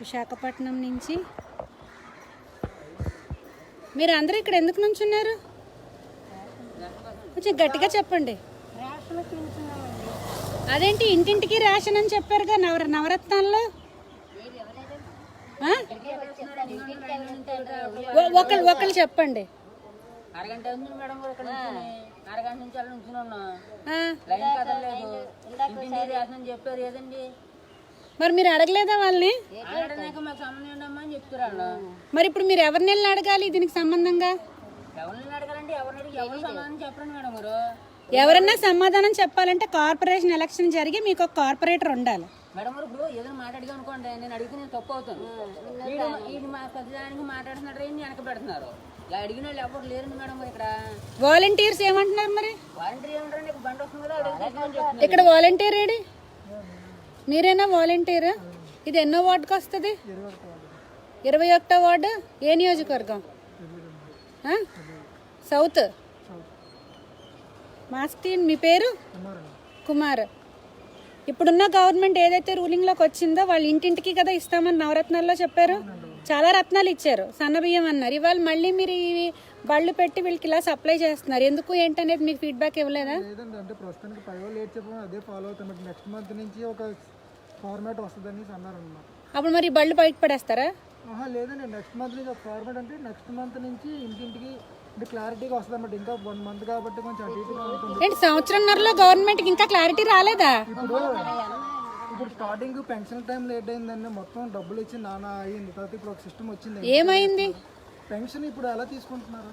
విశాఖపట్నం నుంచి. మీరు అందరూ ఇక్కడ ఎందుకు నుంచున్నారు? కొంచెం గట్టిగా చెప్పండి. అదేంటి ఇంటింటికి రేషన్ అని చెప్పారుగా నవర నవరత్నాల్లో? ఒకళ్ళు ఒకళ్ళు చెప్పండి. అరగంట నుంచి చెప్పారు ఏదండి? మరి మీరు అడగలేదా వాళ్ళని? మరి ఇప్పుడు మీరు ఎవరిని వెళ్ళి అడగాలి దీనికి సంబంధంగా? ఎవరన్నా సమాధానం చెప్పాలంటే కార్పొరేషన్ ఎలక్షన్ జరిగి మీకు ఒక కార్పొరేటర్ ఉండాలి. మేడం గారు ఇప్పుడు ఏదైనా మాట్లాడిగా అనుకోండి నేను అడిగితే నేను తప్పు అవుతాను. వీడు మా ప్రతిదానికి మాట్లాడుతున్నాడు ఏంటి వెనక పెడుతున్నారు. ఇలా అడిగిన వాళ్ళు ఎవరు లేరండి మేడం గారు ఇక్కడ? వాలంటీర్స్ ఏమంటున్నారు మరి? వాలంటీర్ ఏమంటారు నీకు బండి వస్తుంది కదా ఇక్కడ వాలంటీర్ ఏడి? మీరేనా వాలంటీర్ ఇది ఎన్నో వార్డుకి వస్తుంది? ఇరవై ఒకటో వార్డు? ఏ నియోజకవర్గం? సౌత్ మాస్టీన్ మీ పేరు? కుమార్. ఇప్పుడున్న గవర్నమెంట్ ఏదైతే రూలింగ్లోకి వచ్చిందో వాళ్ళు ఇంటింటికి కదా ఇస్తామని నవరత్నాల్లో చెప్పారు. చాలా రత్నాలు ఇచ్చారు. సన్నబియ్యం అన్నారు. ఇవాళ మళ్ళీ మీరు ఇవి బళ్ళు పెట్టి వీళ్ళకి ఇలా సప్లై చేస్తున్నారు. ఎందుకు ఏంటనేది మీకు ఫీడ్బ్యాక్ ఇవ్వలేదా? లేదండి అంటే ప్రస్తుతానికి పై వాళ్ళు ఏది చెప్పామో అదే ఫాలో అవుతాం నెక్స్ట్ మంత్ నుంచి ఒక ఫార్మాట్ వస్తుందని అన్నారు అనమాట అప్పుడు మరి బళ్ళు బయట పడేస్తారా? ఆహా లేదండి. నెక్స్ట్ మంత్ నుంచి ఒక ఫార్మాట్ అంటే నెక్స్ట్ మంత్ నుంచి ఇంటింటికి అంటే క్లారిటీగా వస్తుంది అనమాట ఇంకా వన్ మంత్ కాబట్టి కొంచెం అటు ఇటుగా ఉంటుంది ఏంటి సంవత్సరంన్నరలో గవర్నమెంట్కి ఇంకా క్లారిటీ రాలేదా? ఇప్పుడు ఇప్పుడు స్టార్టింగ్ పెన్షన్ టైం లేట్ అయిందండి. మొత్తం డబ్బులు ఇచ్చి నానా అయ్యింది తర్వాత ఇప్పుడు ఒక సిస్టమ్ వచ్చింది. ఏమైంది? పెన్షన్ ఇప్పుడు ఎలా తీసుకుంటున్నారు?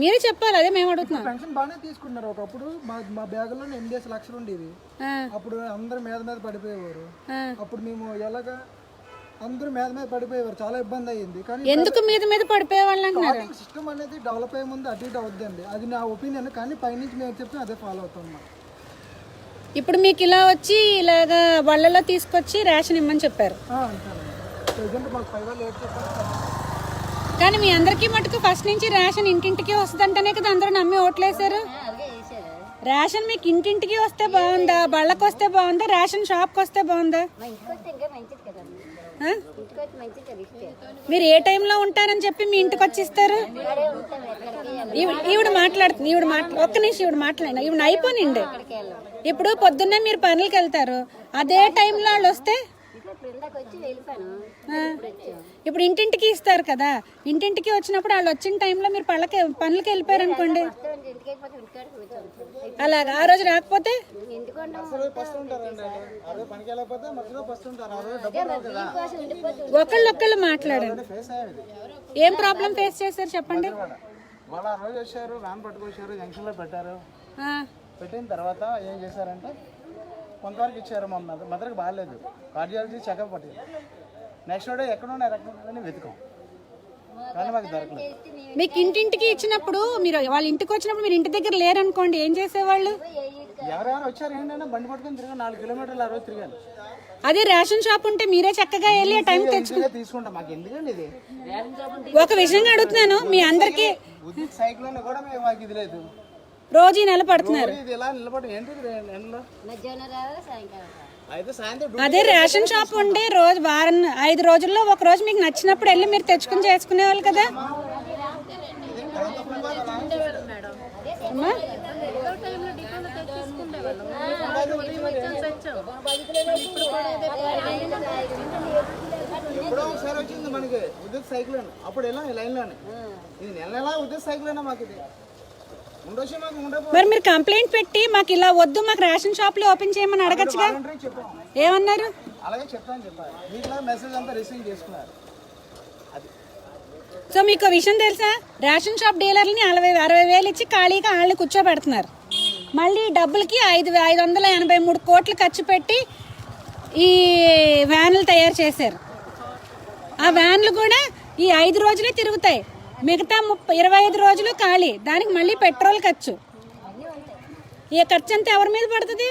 మీరే చెప్పాలి అదే మేము అడుగుతున్నాం. పెన్షన్ బాగానే తీసుకుంటున్నారు ఒకప్పుడు మా మా బ్యాగులో ఎనిమిది లక్షలు ఉండేవి. అప్పుడు అందరు మీద మీద పడిపోయేవారు. అప్పుడు మేము ఎలాగా అందరూ మీద మీద పడిపోయేవారు. చాలా ఇబ్బంది అయ్యింది. కానీ ఎందుకు మీద మీద పడిపోయే వాళ్ళు అంటున్నారు సిస్టమ్ అనేది డెవలప్ అయ్యే ముందు అటు ఇటు అవుద్దండి. అది నా ఒపీనియన్ కానీ పైనుంచి మేము చెప్తే అదే ఫాలో అవుతాం. ఇప్పుడు మీకు ఇలా వచ్చి ఇలాగా బళ్ళలో తీసుకొచ్చి రేషన్ ఇమ్మని చెప్పారు. ప్రజెంట్ మాకు పై వాళ్ళు ఏడు చెప్పారు కానీ మీ అందరికీ మటుకు ఫస్ట్ నుంచి రేషన్ ఇంటింటికి వస్తుందంటేనే కదా అందరూ నమ్మి ఓట్లేశారు. రేషన్ మీకు ఇంటింటికి వస్తే బాగుందా? బళ్ళకి వస్తే బాగుందా? రేషన్ షాప్కి వస్తే బాగుందా? మీరు ఏ టైంలో ఉంటారని చెప్పి మీ ఇంటికి వచ్చి ఇస్తారు ఈవిడ మాట్లాడుతుంది ఈవిడ మాట్లా ఒక్క నిమిషం ఈవిడ మాట్లాడిన ఈవిడ అయిపోయింది ఇప్పుడు పొద్దున్నే మీరు పనులకి వెళ్తారు. అదే టైంలో వాళ్ళు వస్తే. ఇప్పుడు ఇంటింటికి ఇస్తారు కదా. ఇంటింటికి వచ్చినప్పుడు వాళ్ళు వచ్చిన టైంలో మీరు పళ్ళకి పనులకి వెళ్ళిపోయారు అనుకోండి. అలాగా? ఆ రోజు రాకపోతే? ఒకళ్ళు ఒకళ్ళు మాట్లాడండి ఫేస్ అయ్యేది ఏం ప్రాబ్లం ఫేస్ చేశారు చెప్పండి? వాళ్ళు ఆ రోజు వచ్చారు వ్యాన్ పట్టుకొచ్చారు జంక్షన్లో పెట్టారు. పెట్టిన తర్వాత ఏం చేశారంటే కొంతవరకు ఇచ్చారు మా మదర్ మదర్కి బాగాలేదు. కార్డియాలజీ చెకప్ పట్టింది. నెక్స్ట్ డే ఎక్కడ ఉన్నారని వెతుకాం కానీ మాకు దొరకలేదు. మీకు ఇంటింటికి ఇచ్చినప్పుడు మీరు వాళ్ళ ఇంటికి వచ్చినప్పుడు మీరు ఇంటి దగ్గర లేరనుకోండి ఏం చేసేవాళ్ళు? ఎవరెవరు వచ్చారు ఏంటంటే బండి పట్టుకొని తిరిగి నాలుగు కిలోమీటర్లు ఆ రోజు తిరిగాను. అదే రేషన్ షాప్ ఉంటే మీరే చక్కగా వెళ్ళి ఆ టైం తెచ్చు ఈజీగా తీసుకుంటాం. మాకు ఎందుకండి ఇది? ఒక విషయం అడుగుతున్నాను మీ అందరికి సైకిల్ కూడా మాకు ఇది లేదు. రోజు ఈ నెల పడుతున్నారు. ఇది ఇలా నిలబడి ఏంటి ఇది ఎండలో? అయితే సాయంత్రం అదే రేషన్ షాప్ ఉండే రోజు వారం ఐదు రోజుల్లో ఒక రోజు మీకు నచ్చినప్పుడు వెళ్ళి మీరు తెచ్చుకుని చేసుకునేవాళ్ళు కదా? ఇప్పుడు ఒకసారి వచ్చింది మనకి ఉదిత్ సైకిల్ అని. అప్పుడు ఎలా లైన్లోనే. ఇది నెల నెల ఉదిత్ సైకిల్ మాకు ఇది. మరి మీరు కంప్లైంట్ పెట్టి మాకు ఇలా వద్దు మాకు రేషన్ షాప్లు ఓపెన్ చేయమని అడగచ్చుగా? ఏమన్నారు? అలాగే చెప్తాను చెప్పారు. వీటిలో మెసేజ్ అంతా రిసీవ్ చేసుకున్నారు. అది. సో మీకు విషయం తెలుసా? రేషన్ షాప్ డీలర్ని అరవై అరవై వేలు ఇచ్చి ఖాళీగా వాళ్ళని కూర్చోబెడుతున్నారు. మళ్ళీ డబ్బులకి ఐదు ఐదు వందల ఎనభై మూడు కోట్లు ఖర్చు పెట్టి ఈ వ్యాన్లు తయారు చేశారు. ఆ వ్యాన్లు కూడా ఈ ఐదు రోజులే తిరుగుతాయి. మిగతా ముప్పై ఇరవై ఐదు రోజులు ఖాళీ. దానికి మళ్ళీ పెట్రోల్ ఖర్చు. ఈ ఖర్చు అంతా ఎవరి మీద పడుతుంది?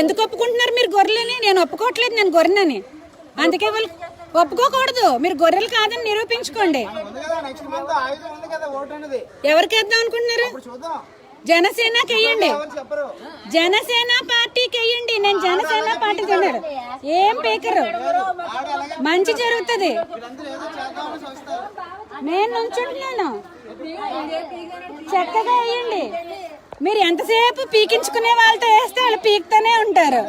ఎందుకు ఒప్పుకుంటున్నారు మీరు గొర్రెలని? నేను ఒప్పుకోవట్లేదు నేను గొర్రెనని. అందుకే వాళ్ళు ఒప్పుకోకూడదు. మీరు గొర్రెలు కాదని నిరూపించుకోండి. ఎవరికి వేద్దాం అనుకుంటున్నారు? జనసేనకి వెయ్యండి జనసేన పార్టీకి వెయ్యండి నేను జనసేన పార్టీ తిన్నాడు ఏం పీకరు? మంచి జరుగుతుంది. నేను నుంచుంటున్నాను. చక్కగా వేయండి. మీరు ఎంతసేపు పీకించుకునే వాళ్ళతో వేస్తే వాళ్ళు పీకుతూనే ఉంటారు.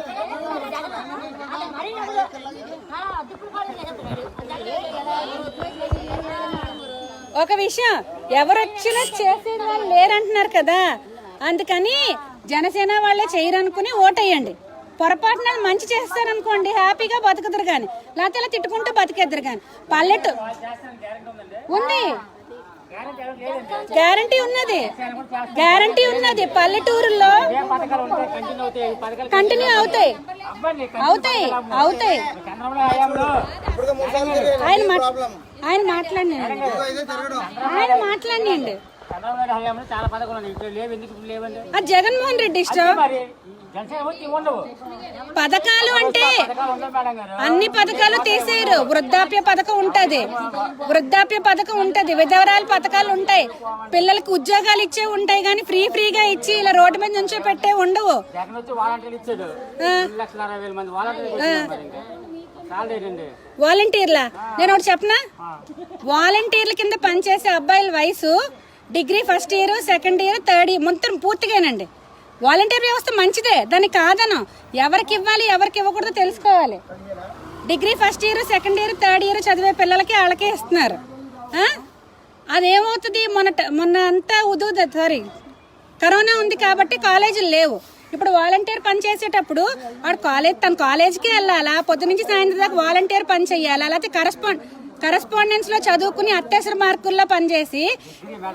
ఒక విషయం ఎవరు వచ్చినా చేసేది వాళ్ళు లేరంటున్నారు కదా. అందుకని జనసేన వాళ్ళే చేయరనుకుని ఓటేయండి. పొరపాటున మంచి చేస్తారనుకోండి హ్యాపీగా బతుకుతారు కానీ లేకపోతే ఇలా తిట్టుకుంటూ బతికేద్దరు కానీ. పల్లెటూ ఉంది. గ్యారంటీ ఉన్నది. గ్యారంటీ ఉన్నది. పల్లెటూరులో కంటిన్యూ అవుతాయి. అవుతాయి. అవుతాయి. ఆయన ఆయన మాట్లాడినండి. ఆయన మాట్లాడినండి. జగన్మోహన్ రెడ్డి ఇష్టం? పథకాలు అంటే అన్ని పథకాలు తీసేయరు. వృద్ధాప్య పథకం ఉంటది. వృద్ధాప్య పథకం ఉంటది. విధవరాల పథకాలు ఉంటాయి. పిల్లలకి ఉద్యోగాలు ఇచ్చే ఉంటాయి కానీ ఫ్రీ ఫ్రీగా ఇచ్చి ఇలా రోడ్డు మీద నుంచో పెట్టే ఉండవు. వాలంటీర్లు? నేను ఒకటి చెప్పనా? వాలంటీర్ల కింద పనిచేసే అబ్బాయిల వయసు degree first year second year third year మొత్తం పూర్తిగానండి. వాలంటీర్ వ్యవస్థ మంచిదే దాన్ని కాదను. ఎవరికి ఇవ్వాలి ఎవరికి ఇవ్వకూడదో తెలుసుకోవాలి. Degree first year second year third year చదివే పిల్లలకి వాళ్ళకే ఇస్తున్నారు? అదేమవుతుంది? మొన్న మొన్న అంతా ఉదు సారీ. కరోనా ఉంది కాబట్టి కాలేజీలు లేవు. ఇప్పుడు వాలంటీర్ పని చేసేటప్పుడు వాడు కాలేజ్ తన కాలేజ్కి వెళ్ళాలా? పొద్దు నుంచి సాయంత్రం దాకా వాలంటీర్ పని చేయాలా లేకపోతే కరస్పాండ్ కరస్పాండెన్స్లో చదువుకుని అత్యవసర మార్కుల్లో పనిచేసి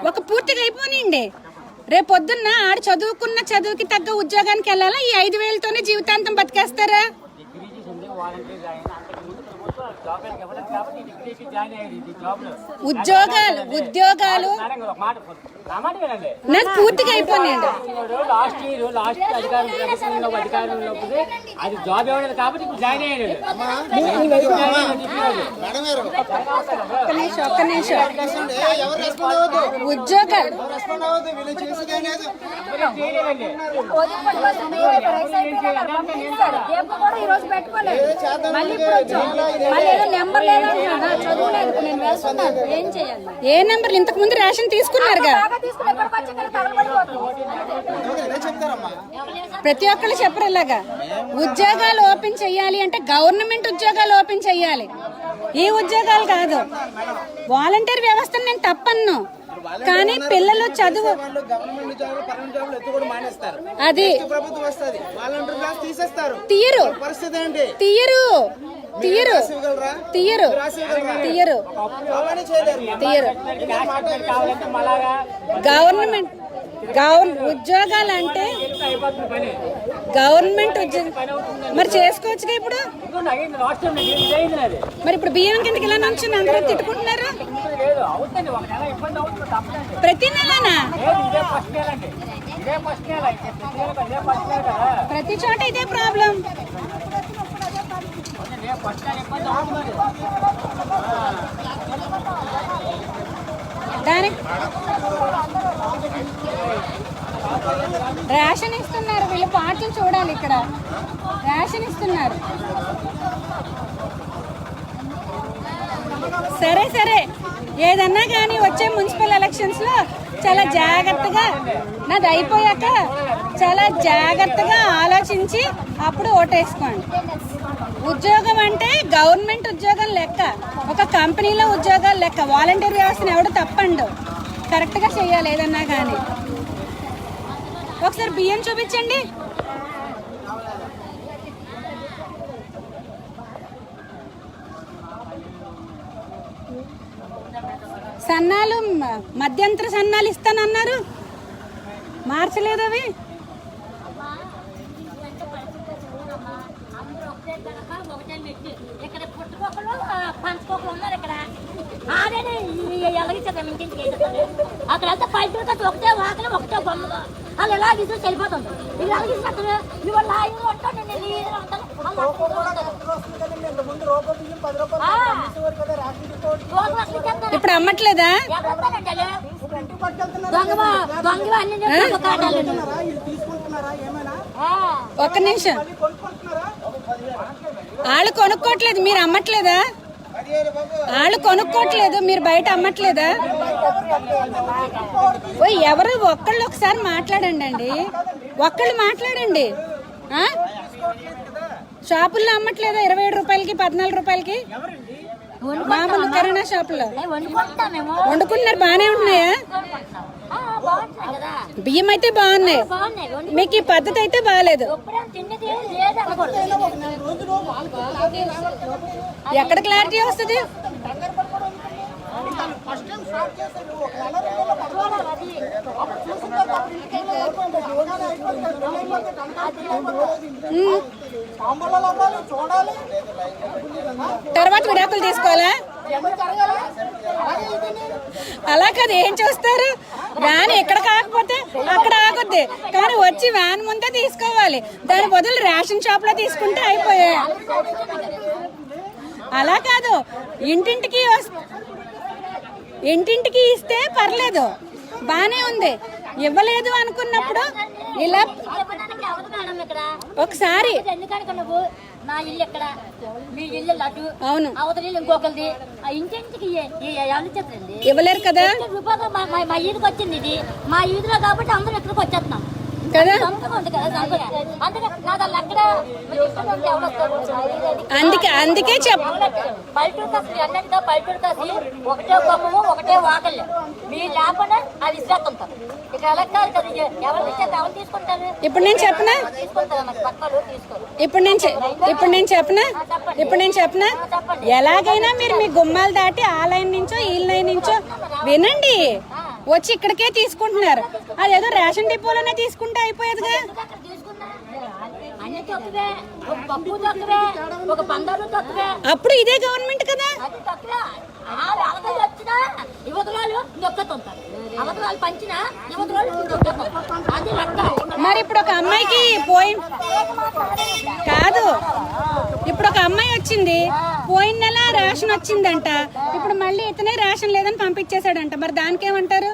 ఒక పూర్తిగా అయిపోనిండి రేపు పొద్దున్న ఆడు చదువుకున్న చదువుకి తగ్గ ఉద్యోగానికి వెళ్ళాలా? ఈ ఐదు వేలతోనే జీవితాంతం బతికేస్తారా? ఉద్యోగాలు ఉద్యోగాలు. నాకు పూర్తిగా అయిపోయినాయండి లాస్ట్ ఇయర్ లాస్ట్ అధికారం ప్రభుత్వంలో ఉన్నప్పుడు అది జాబ్ ఇవ్వలేదు కాబట్టి ఇప్పుడు జాయిన్ అయ్యాడు ఒక్క నిమిషం ఒక్క నిమిషం ఏ నెంబర్ ఇంతకు ముందు రేషన్ చెప్తారమ్మా ప్రతి ఒక్కళ్ళు చెప్పరు ఇలాగా. ఉద్యోగాలు ఓపెన్ చెయ్యాలి అంటే గవర్నమెంట్ ఉద్యోగాలు ఓపెన్ చెయ్యాలి ఈ ఉద్యోగాలు కాదు. వాలంటీర్ వ్యవస్థను నేను తప్పన్ను. కానీ పిల్లలు చదువు అది ప్రభుత్వం వస్తుంది. వాలంటీర్ క్లాస్ తీసేస్తారు. తీయరు పరిస్థితి ఏంటి? తీయరు తీయరు తీయరు తీయరు తీయరు గవర్నమెంట్ గవర్ ఉద్యోగాలు అంటే గవర్నమెంట్ ఉద్యోగం మరి చేసుకోవచ్చుగా ఇప్పుడు? మరి ఇప్పుడు బియ్యం కిందకి ఇలా నుంచి అందరూ తిట్టుకుంటున్నారు? ప్రతి నెలనా? ప్రతి చోట ఇదే ప్రాబ్లం ఇదే ఫస్ట్ నెల ఇబ్బంది అవుతుంది దానికి రేషన్ ఇస్తున్నారు వీళ్ళు పాటలు చూడాలి ఇక్కడ. రేషన్ ఇస్తున్నారు. సరే సరే. ఏదన్నా కానీ వచ్చే మున్సిపల్ ఎలక్షన్స్లో చాలా జాగ్రత్తగా నాది అయిపోయాక చాలా జాగ్రత్తగా ఆలోచించి అప్పుడు ఓటేసుకోండి. ఉద్యోగం అంటే గవర్నమెంట్ ఉద్యోగం లెక్క. ఒక కంపెనీలో ఉద్యోగాలు లెక్క. వాలంటీర్ వ్యవస్థను ఎవడు తప్పండు. కరెక్ట్గా చేయాలి ఏదన్నా కానీ ఒకసారి బియ్యం చూపించండి. సన్నాలు మధ్యంతర సన్నాలు ఇస్తానన్నారు. మార్చలేదు అవి అందరూ వస్తే కనుక ఒకటే మెట్టి ఇక్కడ పుట్టుకోకలు పంచుకోకలు ఉన్నారు ఇక్కడ. ఆడే ఎలాగించారు ఇంటింటికి వేసేస్తారు అక్కడ అంతా పల్లెటూరు కట్టి ఒకటే వాకలు ఒకటే బొమ్మలు వాళ్ళు ఎలా తీసుకు వెళ్ళిపోతుంది వీళ్ళు ఎలాగించారు నువ్వు లాయర్ నేను లీడర్ ఉంటాను. ఇప్పుడు అమ్మట్లేదా. ఒక్క నిమిషం. వాళ్ళు కొనుక్కోవట్లేదు. మీరు అమ్మట్లేదా? వాళ్ళు కొనుక్కోవట్లేదు మీరు బయట అమ్మట్లేదా? ఓ ఎవరు ఒక్కళ్ళు ఒకసారి మాట్లాడండి అండి. ఒక్కళ్ళు మాట్లాడండి? షాపుల్లో అమ్మట్లేదా? ఇరవై ఏడు రూపాయలకి పద్నాలుగు రూపాయలకి? మామూలు కిరాణా షాపుల్లో. ఏ, వండుకుంటాం మేము వండుకున్నారు బాగానే ఉంటున్నాయా? కదా బియ్యం అయితే బాగున్నాయి. మీకు ఈ పద్ధతి అయితే బాగాలేదు ఎక్కడ క్లారిటీ వస్తుంది? తర్వాత విడాకులు తీసుకోవాలా? అలా కాదు ఏం చూస్తారు? వ్యాన్ ఎక్కడ కాకపోతే అక్కడ ఆగుద్ది. కానీ వచ్చి వ్యాన్ ముందే తీసుకోవాలి. దాని బదులు రేషన్ షాప్లో తీసుకుంటే అయిపోయాయి అలా కాదు. ఇంటింటికి ఇంటింటికి ఇస్తే పర్లేదు. బానే ఉంది. ఇవ్వలేదు అనుకున్నప్పుడు ఇలా ఒకసారి. ఎందుకనుక నువ్వు నా ఇల్లు ఎక్కడ? మీ ఇల్లు అవును. అవతల ఇల్లు ఇంకొకరిది. ఆ ఇంటింటికి ఎవరు చెప్పండి ఇవ్వలేరు కదా? రూపాయలు మా ఈదికి వచ్చింది ఇది. మా ఈదిలో కాబట్టి అందరూ ఇక్కడికి వచ్చేస్తున్నాం. కదా? అందుకే అందుకే అందుకే అన్నట్టుగా ఒకటే ఒకటే మీరు లేకుండా అది ఇక్కడ కాదు కదా ఎవరు ఇచ్చేది ఎవరు తీసుకుంటారు ఇప్పుడు నేను చెప్పనా? ఇప్పుడు నేను ఇప్పుడు నేను చెప్పనా? ఇప్పుడు నేను చెప్పనా? ఎలాగైనా మీరు మీ గుమ్మాలు దాటి ఆ లైన్ నుంచో ఈ లైన్ నుంచో వినండి. వచ్చి ఇక్కడికే తీసుకుంటున్నారు. అదేదో రేషన్ డిపోలోనే తీసుకుంటే అయిపోయేదిగా. అప్పుడు ఇదే గవర్నమెంట్ కదా? అవతలు వచ్చినా యువతరాలు నొక్కతుంటారు. అవతరాలు పంచినా యువతరాలు అది మరి ఇప్పుడు ఒక అమ్మాయికి పోయిన కాదు. ఇప్పుడు ఒక అమ్మాయి వచ్చింది. పోయిన నెల రేషన్ వచ్చిందంట. ఇప్పుడు మళ్ళీ ఇతనే రేషన్ లేదని పంపించేశాడంట. మరి దానికి ఏమంటారు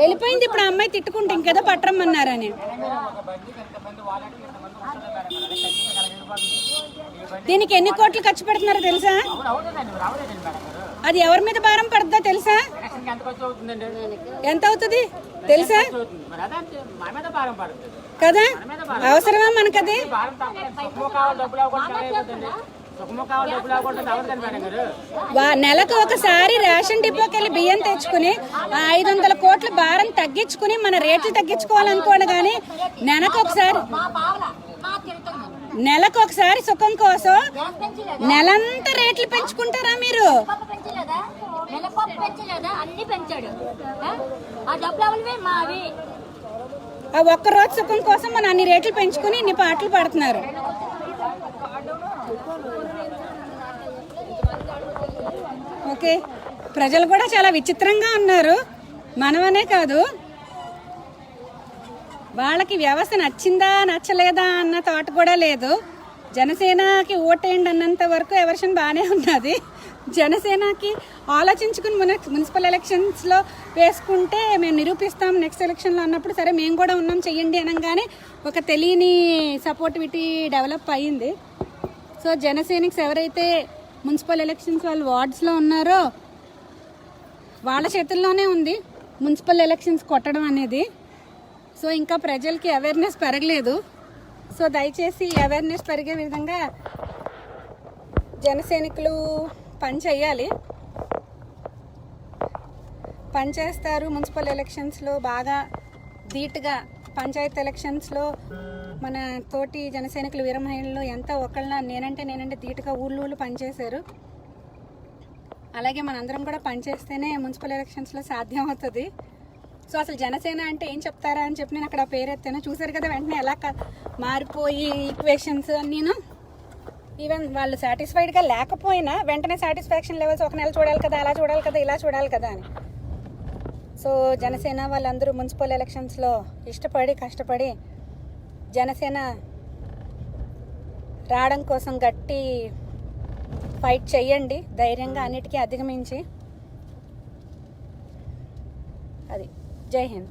వెళ్ళిపోయింది ఇప్పుడు ఆ అమ్మాయి తిట్టుకుంటే ఇంకేదో పట్టరమ్మన్నారని. దీనికి ఎన్ని కోట్లు ఖర్చు పెడుతున్నారో తెలుసా? అది ఎవరి మీద భారం పడుతుందో తెలుసా? ఎంత అవుతుంది? తెలుసా? కదా? అవసరమా మనకది? నెలకు ఒకసారి రేషన్ డిపోకి వెళ్ళి బియ్యం తెచ్చుకుని ఆ ఐదు వందల కోట్ల భారం తగ్గించుకుని మన రేట్లు తగ్గించుకోవాలనుకోండి కానీ నెలకు ఒకసారి నెలకు ఒకసారి సుఖం కోసం నెలంతా రేట్లు పెంచుకుంటారా మీరు? పప్పు పెంచలేదా? మినపప్పు పెంచలేదా? అన్ని పెంచాడు. ఆ? ఆ డబ్బులు అవలవే మావి. ఆ ఒక్క రోజు సుఖం కోసం మన అన్ని రేట్లు పెంచుకుని ఇన్ని పాటలు పాడుతున్నారు. ఓకే. ప్రజలు కూడా చాలా విచిత్రంగా ఉన్నారు. మనమనే కాదు. వాళ్ళకి వ్యవస్థ నచ్చిందా నచ్చలేదా అన్న థాట్ కూడా లేదు. జనసేనకి ఓటేయండి అన్నంత వరకు ఎవర్షన్ బాగానే ఉన్నది. జనసేనకి ఆలోచించుకుని మున మున్సిపల్ ఎలక్షన్స్లో వేసుకుంటే మేము నిరూపిస్తాం నెక్స్ట్ ఎలక్షన్లో అన్నప్పుడు సరే మేము కూడా ఉన్నాం చెయ్యండి అనగానే ఒక తెలియని సపోర్టివిటీ డెవలప్ అయ్యింది సో జనసేనకి ఎవరైతే మున్సిపల్ ఎలక్షన్స్ వాళ్ళు వార్డ్స్లో ఉన్నారో వాళ్ళ చేతుల్లోనే ఉంది మున్సిపల్ ఎలక్షన్స్ కొట్టడం అనేది. సో ఇంకా ప్రజలకి అవేర్నెస్ పెరగలేదు. సో దయచేసి అవేర్నెస్ పెరిగే విధంగా జనసైనికులు పని చేయాలి. పని చేస్తారు మున్సిపల్ ఎలక్షన్స్లో బాగా ధీటుగా. పంచాయత్ ఎలక్షన్స్లో మన తోటి జన సైనికులు ఎంత ఒకళ్ళ నేనంటే నేనంటే ధీటుగా ఊళ్ళు ఊళ్ళు పనిచేశారు అలాగే మనందరం కూడా పనిచేస్తేనే మున్సిపల్ ఎలక్షన్స్లో సాధ్యం అవుతుంది. సో అసలు జనసేన అంటే ఏం చెప్తారా అని చెప్పి నేను అక్కడ పేరెత్తాను. పేరు చూసారు కదా వెంటనే ఎలా మారిపోయి ఈక్వేషన్స్ నేను ఈవెన్ వాళ్ళు సాటిస్ఫైడ్గా లేకపోయినా వెంటనే సాటిస్ఫాక్షన్ లెవెల్స్ ఒక నెల చూడాలి కదా అలా చూడాలి కదా ఇలా చూడాలి కదా అని. సో జనసేన వాళ్ళందరూ మున్సిపల్ ఎలక్షన్స్లో ఇష్టపడి కష్టపడి జనసేన రావడం కోసం గట్టి ఫైట్ చెయ్యండి ధైర్యంగా అన్నిటికీ అధిగమించి. అది. जय हिंद